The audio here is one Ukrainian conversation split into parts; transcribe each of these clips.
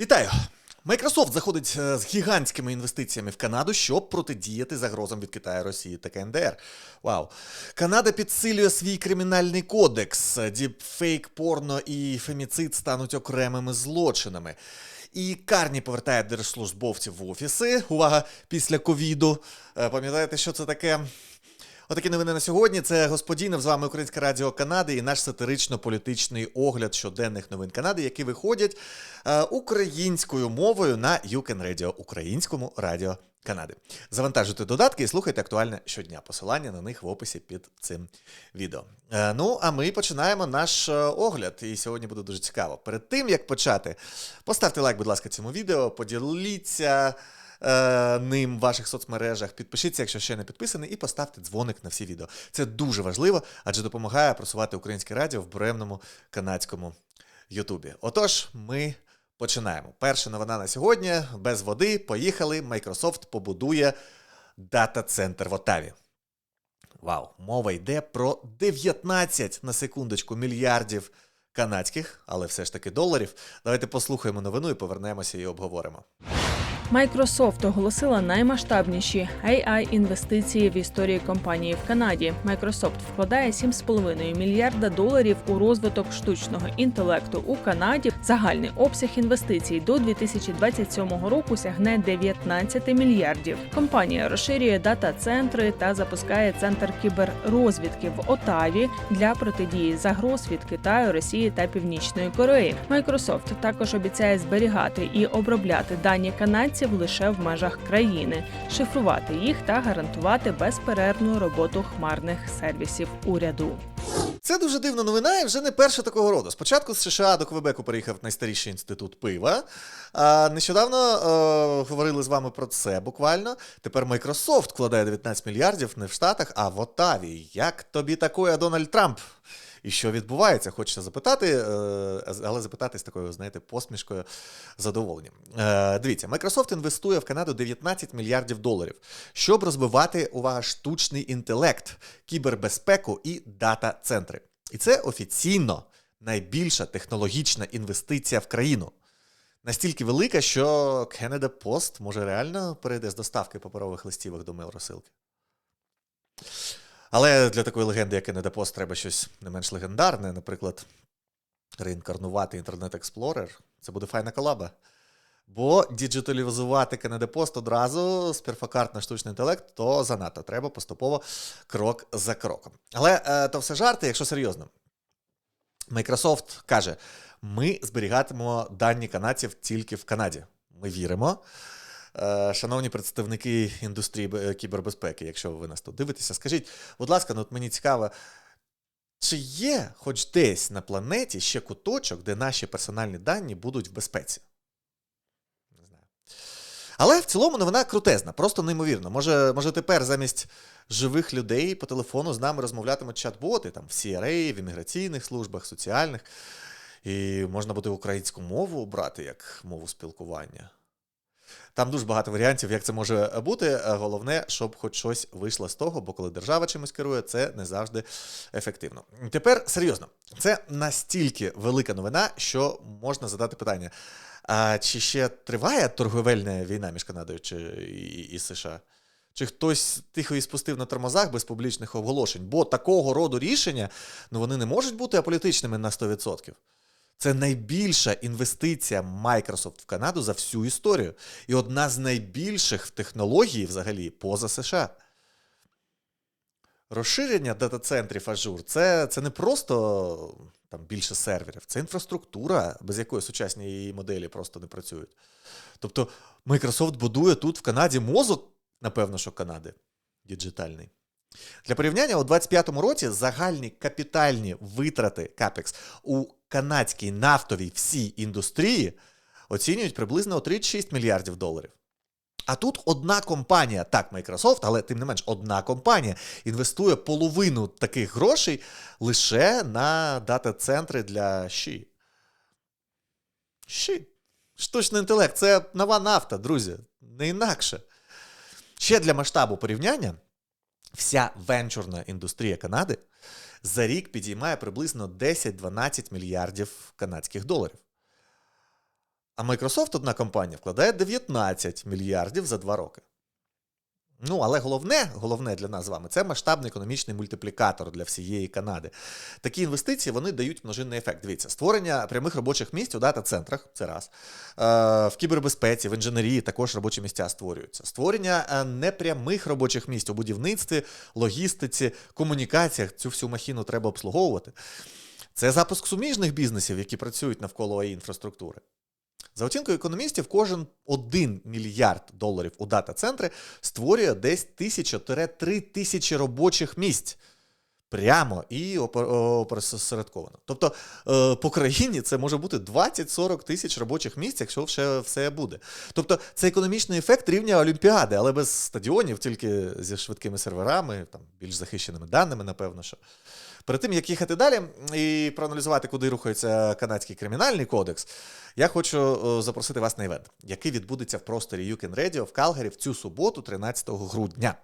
Вітаю! Microsoft заходить е, з гігантськими інвестиціями в Канаду, щоб протидіяти загрозам від Китаю, Росії та КНДР. Вау! Канада підсилює свій кримінальний кодекс. Діпфейк, порно і феміцид стануть окремими злочинами. І Карні повертає держслужбовців в офіси. Увага! Після ковіду. Е, Пам'ятаєте, що це таке? Отакі новини на сьогодні. Це господінов, з вами Українське Радіо Канади і наш сатирично-політичний огляд щоденних новин Канади, які виходять е, українською мовою на UCAN Radio, українському радіо Канади. Завантажуйте додатки і слухайте актуальне щодня. Посилання на них в описі під цим відео. Е, ну, а ми починаємо наш е, огляд. І сьогодні буде дуже цікаво. Перед тим як почати, поставте лайк, будь ласка, цьому відео, поділіться е, ним в ваших соцмережах. Підпишіться, якщо ще не підписаний, і поставте дзвоник на всі відео. Це дуже важливо, адже допомагає просувати українське радіо в буремному канадському Ютубі. Отож, ми починаємо. Перша новина на сьогодні: без води. Поїхали. Microsoft побудує дата-центр в Отаві. Вау, мова йде про 19 на секундочку мільярдів канадських, але все ж таки доларів. Давайте послухаємо новину і повернемося і обговоримо. Microsoft оголосила наймасштабніші AI-інвестиції в історії компанії в Канаді. Microsoft вкладає 7,5 мільярда доларів у розвиток штучного інтелекту у Канаді. Загальний обсяг інвестицій до 2027 року сягне 19 мільярдів. Компанія розширює дата-центри та запускає центр кіберрозвідки в Отаві для протидії загроз від Китаю, Росії та Північної Кореї. Microsoft також обіцяє зберігати і обробляти дані канадців лише в межах країни, шифрувати їх та гарантувати безперервну роботу хмарних сервісів уряду. Це дуже дивна новина, і вже не перша такого роду. Спочатку з США до Квебеку переїхав найстаріший інститут пива. А нещодавно е, говорили з вами про це буквально. Тепер Microsoft вкладає 19 мільярдів не в Штатах, а в Отаві. Як тобі такое, Дональд Трамп? І що відбувається? Хочеться запитати, е, але запитати з такою, знаєте, посмішкою задоволенням. Е, Дивіться, Microsoft інвестує в Канаду 19 мільярдів доларів, щоб розвивати увага, штучний інтелект, кібербезпеку і дата-центри. І це офіційно найбільша технологічна інвестиція в країну. Настільки велика, що Canada Post може реально перейде з доставки паперових листівок до мейл-розсилки. Але для такої легенди, як Post, треба щось не менш легендарне, наприклад, реінкарнувати Internet Explorer. Це буде файна колаба. Бо діджиталізувати Post одразу з перфокарт на штучний інтелект, то занадто. Треба поступово крок за кроком. Але е, то все жарти, якщо серйозно. Microsoft каже: ми зберігатимемо дані канадців тільки в Канаді. Ми віримо. Е, Шановні представники індустрії кібербезпеки, якщо ви нас тут дивитеся, скажіть, будь ласка, ну от мені цікаво, чи є хоч десь на планеті ще куточок, де наші персональні дані будуть в безпеці? Не знаю. Але в цілому новина крутезна, просто неймовірно. Може, може тепер замість живих людей по телефону з нами розмовлятимуть чат-боти там, в CRA, в імміграційних службах, соціальних. І можна буде українську мову брати як мову спілкування. Там дуже багато варіантів, як це може бути. Головне, щоб хоч щось вийшло з того, бо коли держава чимось керує, це не завжди ефективно. Тепер серйозно, це настільки велика новина, що можна задати питання: а чи ще триває торговельна війна між Канадою чи, і, і США? Чи хтось тихо і спустив на тормозах без публічних оголошень? Бо такого роду рішення ну, вони не можуть бути аполітичними на 100%. Це найбільша інвестиція Microsoft в Канаду за всю історію. І одна з найбільших в технології взагалі поза США. Розширення дата-центрів Azure це, це не просто там, більше серверів, це інфраструктура, без якої сучасні її моделі просто не працюють. Тобто Microsoft будує тут в Канаді мозок, напевно, що Канади діджитальний. Для порівняння, у 2025 році загальні капітальні витрати CAPEX у канадській нафтовій всій індустрії оцінюють приблизно 36 мільярдів доларів. А тут одна компанія, так, Microsoft, але тим не менш, одна компанія інвестує половину таких грошей лише на дата-центри для щі. Щі. Штучний інтелект це нова нафта, друзі, не інакше. Ще для масштабу порівняння, вся венчурна індустрія Канади за рік підіймає приблизно 10-12 мільярдів канадських доларів. А Microsoft, одна компанія, вкладає 19 мільярдів за два роки. Ну, але головне, головне для нас з вами це масштабний економічний мультиплікатор для всієї Канади. Такі інвестиції вони дають множинний ефект. Дивіться, створення прямих робочих місць у дата-центрах це раз. Е, в кібербезпеці, в інженерії також робочі місця створюються. Створення е, непрямих робочих місць у будівництві, логістиці, комунікаціях. Цю всю махіну треба обслуговувати. Це запуск суміжних бізнесів, які працюють навколо інфраструктури. За оцінкою економістів, кожен 1 мільярд доларів у дата-центри створює десь 1000-3 тисячі робочих місць. Прямо і опосередковано. Тобто е, по країні це може бути 20-40 тисяч робочих місць, якщо все, все буде. Тобто це економічний ефект рівня Олімпіади, але без стадіонів, тільки зі швидкими серверами, там, більш захищеними даними, напевно. що. Перед тим, як їхати далі і проаналізувати, куди рухається канадський кримінальний кодекс, я хочу е, запросити вас на івент, який відбудеться в просторі Can Radio в Калгарі в цю суботу, 13 грудня.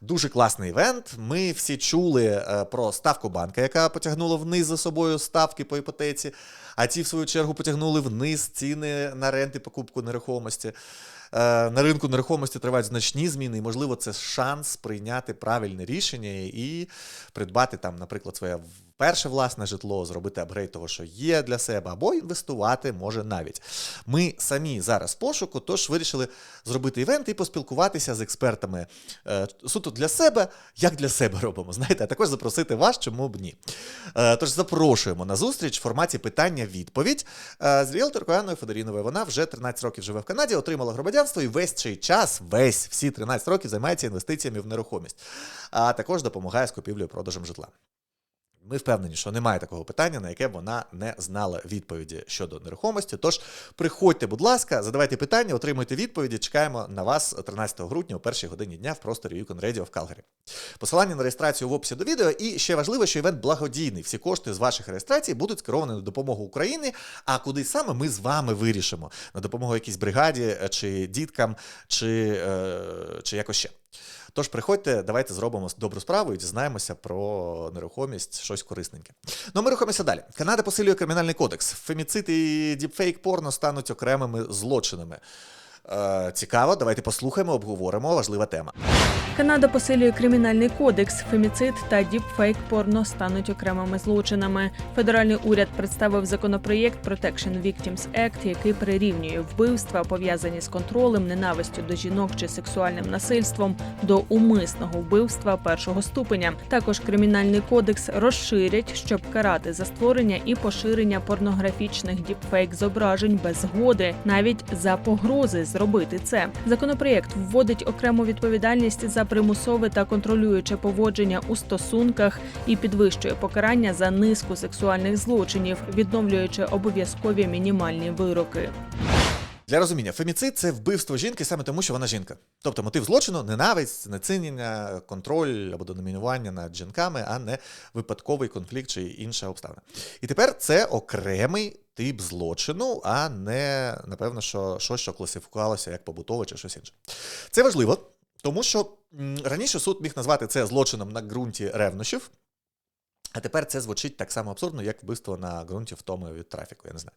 Дуже класний івент. Ми всі чули е, про ставку банка, яка потягнула вниз за собою ставки по іпотеці, а ті, в свою чергу, потягнули вниз ціни на ренти, покупку нерухомості. Е, На ринку нерухомості тривають значні зміни, і, можливо, це шанс прийняти правильне рішення і придбати там, наприклад, своє перше власне житло, зробити апгрейд того, що є для себе, або інвестувати може навіть. Ми самі зараз пошуку, тож вирішили зробити івент і поспілкуватися з експертами е, суто для себе, як для себе робимо. Знаєте, а також запросити вас, чому б ні. Е, Тож запрошуємо на зустріч в форматі питання-відповідь з ріелторкою Анною Федоріновою. Вона вже 13 років живе в Канаді, отримала громадянство і весь цей час, весь всі 13 років займається інвестиціями в нерухомість, а також допомагає з купівлею продажем житла. Ми впевнені, що немає такого питання, на яке вона не знала відповіді щодо нерухомості. Тож приходьте, будь ласка, задавайте питання, отримуйте відповіді. Чекаємо на вас 13 грудня о першій годині дня в просторі Yukon Radio в Калгарі. Посилання на реєстрацію в описі до відео. І ще важливо, що івент благодійний. Всі кошти з ваших реєстрацій будуть скеровані на допомогу Україні. А куди саме ми з вами вирішимо на допомогу якійсь бригаді, е, чи діткам, чи, е, чи якось ще. Тож приходьте, давайте зробимо добру справу і дізнаємося про нерухомість, щось корисненьке. Ну, ми рухаємося далі. Канада посилює кримінальний кодекс. Феміцид і діпфейк порно стануть окремими злочинами. Е, цікаво, давайте послухаємо, обговоримо. Важлива тема. Канада посилює кримінальний кодекс. Феміцид та діпфейк порно стануть окремими злочинами. Федеральний уряд представив законопроєкт Protection Victims Act, який прирівнює вбивства, пов'язані з контролем, ненавистю до жінок чи сексуальним насильством, до умисного вбивства першого ступеня. Також кримінальний кодекс розширять, щоб карати за створення і поширення порнографічних діпфейк зображень без згоди, навіть за погрози зробити це. Законопроєкт вводить окрему відповідальність за примусове та контролююче поводження у стосунках і підвищує покарання за низку сексуальних злочинів, відновлюючи обов'язкові мінімальні вироки. Для розуміння, феміцид це вбивство жінки саме тому, що вона жінка. Тобто мотив злочину ненависть, знецінення, контроль або домінування над жінками, а не випадковий конфлікт чи інша обставина. І тепер це окремий тип злочину, а не, напевно, що щось, що класифікувалося як побутове чи щось інше. Це важливо, тому що раніше суд міг назвати це злочином на ґрунті ревнощів. А тепер це звучить так само абсурдно, як вбивство на ґрунті втоми від трафіку, я не знаю.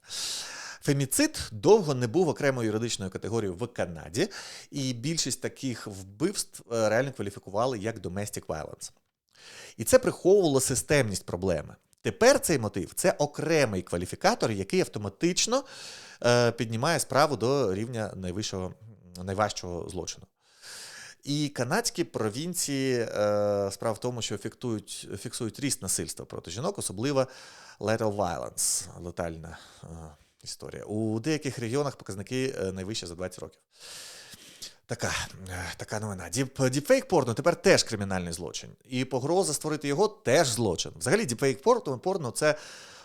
Феміцид довго не був окремою юридичною категорією в Канаді, і більшість таких вбивств е, реально кваліфікували як domestic violence. І це приховувало системність проблеми. Тепер цей мотив це окремий кваліфікатор, який автоматично е, піднімає справу до рівня найвищого, найважчого злочину. І канадські провінції е, справа в тому, що фіктують, фіксують ріст насильства проти жінок, особливо lethal violence, летальна е, історія. У деяких регіонах показники е, найвищі за 20 років. Така, е, така новина. Діп, діпфейк порно тепер теж кримінальний злочин. І погроза створити його теж злочин. Взагалі, діпфейк порно, порно це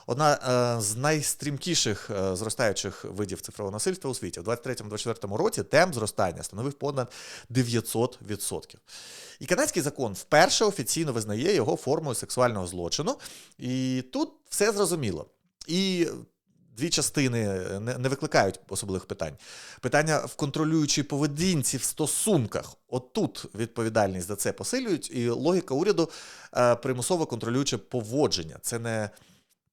одна е, з найстрімкіших е, зростаючих видів цифрового насильства у світі. У 23-24 році темп зростання становив понад 900%. І канадський закон вперше офіційно визнає його формою сексуального злочину. І тут все зрозуміло. І дві частини не, не викликають особливих питань. Питання в контролюючій поведінці в стосунках. Отут відповідальність за це посилюють, і логіка уряду е, примусово контролююче поводження. Це не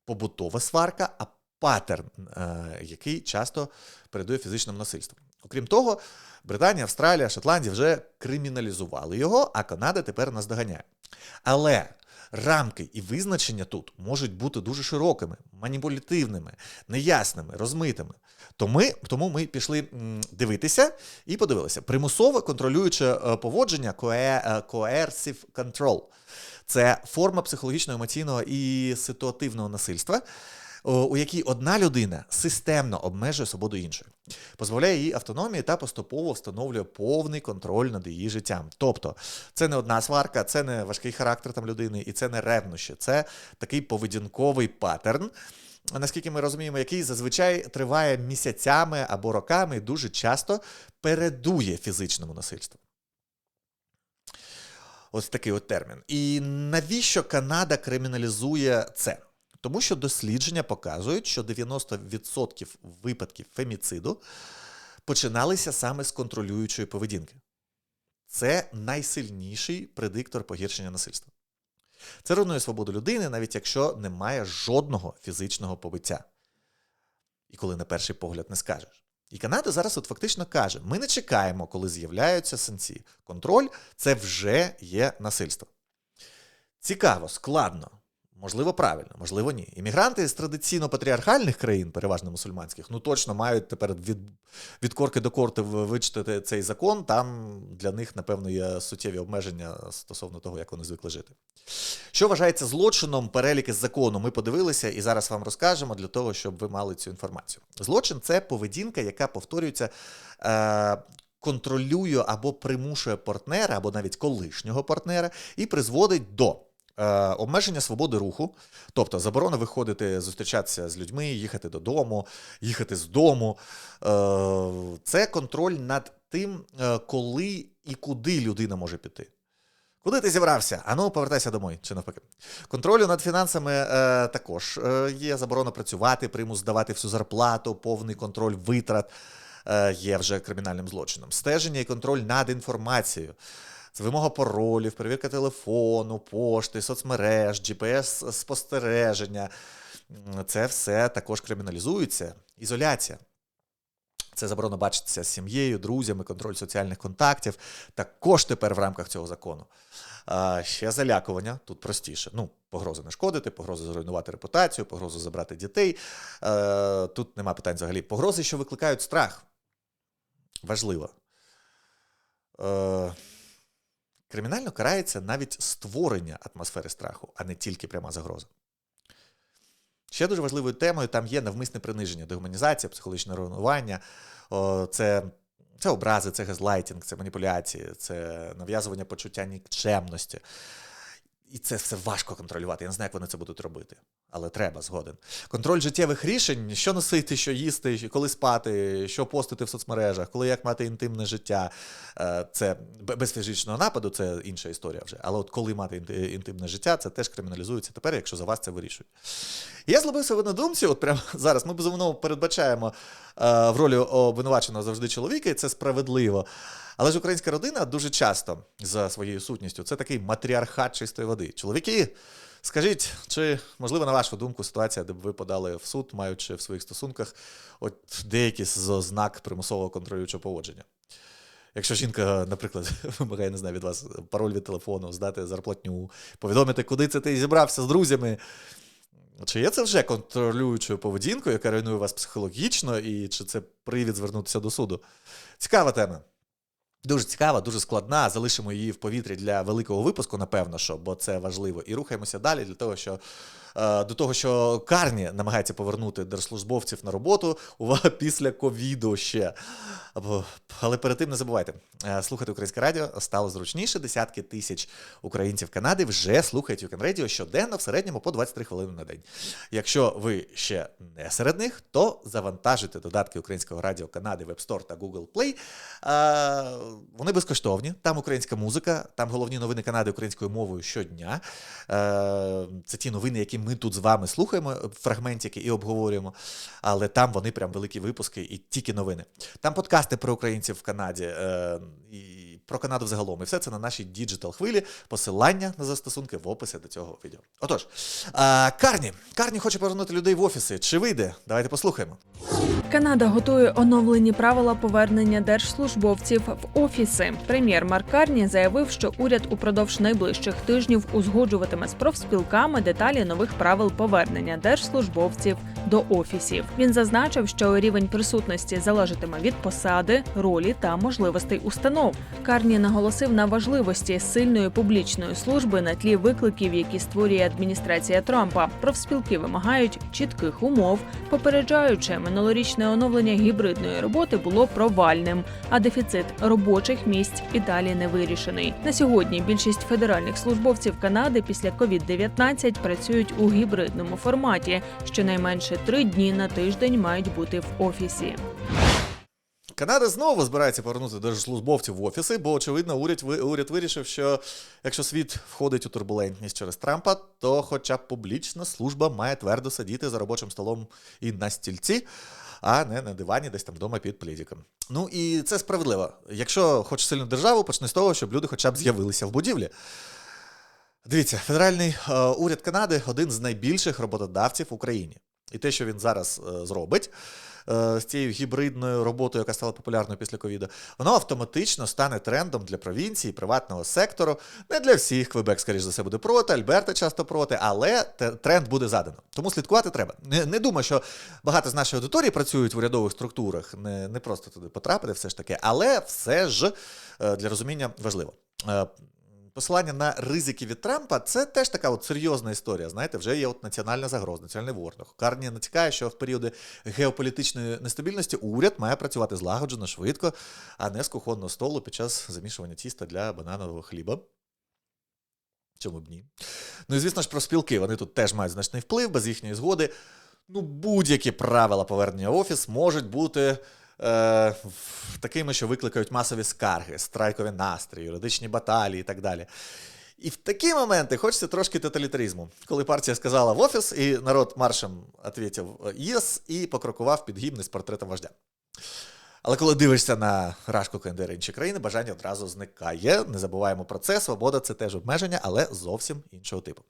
побутова сварка, а паттерн, е, який часто передує фізичному насильству. Окрім того, Британія, Австралія, Шотландія вже криміналізували його, а Канада тепер нас доганяє. Але рамки і визначення тут можуть бути дуже широкими, маніпулятивними, неясними, розмитими. То ми, тому ми пішли дивитися і подивилися. Примусове контролююче е, поводження е, coercive control. Це форма психологічного, емоційного і ситуативного насильства, у якій одна людина системно обмежує свободу іншої, позбавляє її автономії та поступово встановлює повний контроль над її життям. Тобто, це не одна сварка, це не важкий характер там людини, і це не ревнощі, це такий поведінковий паттерн. Наскільки ми розуміємо, який зазвичай триває місяцями або роками, і дуже часто передує фізичному насильству. Ось такий от термін. І навіщо Канада криміналізує це? Тому що дослідження показують, що 90% випадків феміциду починалися саме з контролюючої поведінки. Це найсильніший предиктор погіршення насильства. Це руйнує свободу людини, навіть якщо немає жодного фізичного побиття. І коли на перший погляд не скажеш. І Канада зараз от фактично каже: ми не чекаємо, коли з'являються сенсі. Контроль це вже є насильство. Цікаво, складно, можливо, правильно, можливо, ні. Іммігранти з традиційно патріархальних країн, переважно мусульманських, ну точно мають тепер від, від корки до корти вичитати цей закон. Там для них, напевно, є суттєві обмеження стосовно того, як вони звикли жити. Що вважається злочином, переліки з закону, ми подивилися і зараз вам розкажемо для того, щоб ви мали цю інформацію. Злочин це поведінка, яка повторюється. Е- Контролює або примушує партнера, або навіть колишнього партнера, і призводить до обмеження свободи руху, тобто заборона виходити, зустрічатися з людьми, їхати додому, їхати з дому. Е, це контроль над тим, е, коли і куди людина може піти. Куди ти зібрався? Ану, повертайся домой, чи навпаки. Контролю над фінансами е, також е, є заборона працювати, примус здавати всю зарплату, повний контроль витрат е, є вже кримінальним злочином. Стеження і контроль над інформацією. Це вимога паролів, перевірка телефону, пошти, соцмереж, GPS-спостереження. Це все також криміналізується. Ізоляція. Це заборона бачитися з сім'єю, друзями, контроль соціальних контактів. Також тепер в рамках цього закону. А, ще залякування, тут простіше. Ну, погрози нашкодити, погрози зруйнувати репутацію, погрози забрати дітей. Е, тут нема питань взагалі. Погрози, що викликають страх. Важливо. Е, кримінально карається навіть створення атмосфери страху, а не тільки пряма загроза. Ще дуже важливою темою там є навмисне приниження, дегуманізація, психологічне руйнування, це, це образи, це газлайтінг, це маніпуляції, це нав'язування почуття нікчемності. І це все важко контролювати. Я не знаю, як вони це будуть робити, але треба згоден. Контроль життєвих рішень, що носити, що їсти, коли спати, що постити в соцмережах, коли як мати інтимне життя. Е, Це без фізичного нападу, це інша історія вже. Але от коли мати інтимне життя, це теж криміналізується тепер, якщо за вас це вирішують. Я зловив себе на думці, от прямо зараз. Ми безумовно передбачаємо е, в ролі обвинуваченого завжди чоловіка, і це справедливо. Але ж українська родина дуже часто за своєю сутністю це такий матріархат чистої води. Чоловіки, скажіть, чи можливо, на вашу думку, ситуація, де б ви подали в суд, маючи в своїх стосунках от деякі з ознак примусового контролюючого поводження? Якщо жінка, наприклад, вимагає, не знаю, від вас пароль від телефону, здати зарплатню, повідомити, куди це ти зібрався з друзями. Чи є це вже контролюючою поведінкою, яка руйнує вас психологічно, і чи це привід звернутися до суду? Цікава тема. Дуже цікава, дуже складна. Залишимо її в повітрі для великого випуску, напевно, що, бо це важливо. І рухаємося далі для того, що до того, що Карні намагається повернути держслужбовців на роботу увага після ковіду ще. Але перед тим не забувайте, е, слухати українське радіо стало зручніше. Десятки тисяч українців Канади вже слухають Юкен Радіо щоденно в середньому по 23 хвилини на день. Якщо ви ще не серед них, то завантажуйте додатки українського радіо Канади, Web Store та Google Play. Е, Вони безкоштовні. Там українська музика, там головні новини Канади українською мовою щодня. Е, Це ті новини, які ми тут з вами слухаємо фрагментики і обговорюємо, але там вони прям великі випуски і тільки новини. Там подкасти про українців в Канаді е, і про Канаду взагалом. І все це на нашій діджитал хвилі. Посилання на застосунки в описі до цього відео. Отож, а, Карні. Карні хоче повернути людей в офіси. Чи вийде? Давайте послухаємо. Канада готує оновлені правила повернення держслужбовців в офіси. Прем'єр Марк Карні заявив, що уряд упродовж найближчих тижнів узгоджуватиме з профспілками деталі нових правил повернення держслужбовців до офісів. Він зазначив, що рівень присутності залежатиме від посади, ролі та можливостей установ. Карні наголосив на важливості сильної публічної служби на тлі викликів, які створює адміністрація Трампа. Профспілки вимагають чітких умов, попереджаючи, минулорічне оновлення гібридної роботи було провальним, а дефіцит робочих місць і далі не вирішений. На сьогодні більшість федеральних службовців Канади після COVID-19 працюють у гібридному форматі. Щонайменше три дні на тиждень мають бути в офісі. Канада знову збирається повернути держслужбовців в офіси, бо очевидно, уряд уряд вирішив, що якщо світ входить у турбулентність через Трампа, то хоча б публічна служба має твердо сидіти за робочим столом і на стільці, а не на дивані, десь там вдома під плідіком. Ну і це справедливо. Якщо хочеш сильну державу, почни з того, щоб люди хоча б з'явилися в будівлі. Дивіться, федеральний е, уряд Канади один з найбільших роботодавців в Україні. І те, що він зараз е, зробить е, з цією гібридною роботою, яка стала популярною після ковіду, воно автоматично стане трендом для провінції, приватного сектору. Не для всіх. Квебек, скоріш за все, буде проти, Альберта часто проти, але тренд буде задано. Тому слідкувати треба. Не, не думаю, що багато з нашої аудиторії працюють в урядових структурах, не, не просто туди потрапити, все ж таки, але все ж е, для розуміння важливо. Посилання на ризики від Трампа це теж така от серйозна історія. Знаєте, вже є от національна загроза, національний ворог. Карні натякає, що в періоди геополітичної нестабільності уряд має працювати злагоджено, швидко, а не з кухонного столу під час замішування тіста для бананового хліба. Чому б ні? Ну і звісно ж про спілки. Вони тут теж мають значний вплив, без їхньої згоди. Ну, будь-які правила повернення в офіс можуть бути е, такими, що викликають масові скарги, страйкові настрої, юридичні баталії і так далі. І в такі моменти хочеться трошки тоталітаризму, коли партія сказала в офіс, і народ маршем відповів єс і покрокував під гімн з портретом вождя. Але коли дивишся на Рашку КНДР інші країни, бажання одразу зникає. Не забуваємо про це. Свобода це теж обмеження, але зовсім іншого типу.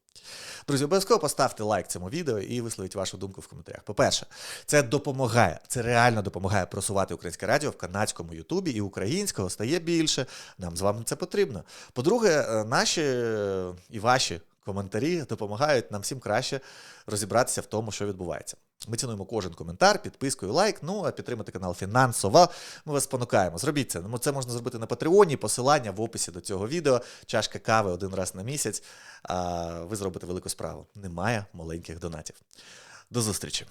Друзі, обов'язково поставте лайк цьому відео і висловіть вашу думку в коментарях. По-перше, це допомагає, це реально допомагає просувати українське радіо в канадському Ютубі і українського стає більше. Нам з вами це потрібно. По-друге, е, наші е, і ваші коментарі допомагають нам всім краще розібратися в тому, що відбувається. Ми цінуємо кожен коментар, підписку і лайк. Ну а підтримати канал фінансово. Ми вас спонукаємо. Зробіть це. Ну, Це можна зробити на Патреоні. Посилання в описі до цього відео. Чашка кави один раз на місяць. А ви зробите велику справу. Немає маленьких донатів. До зустрічі!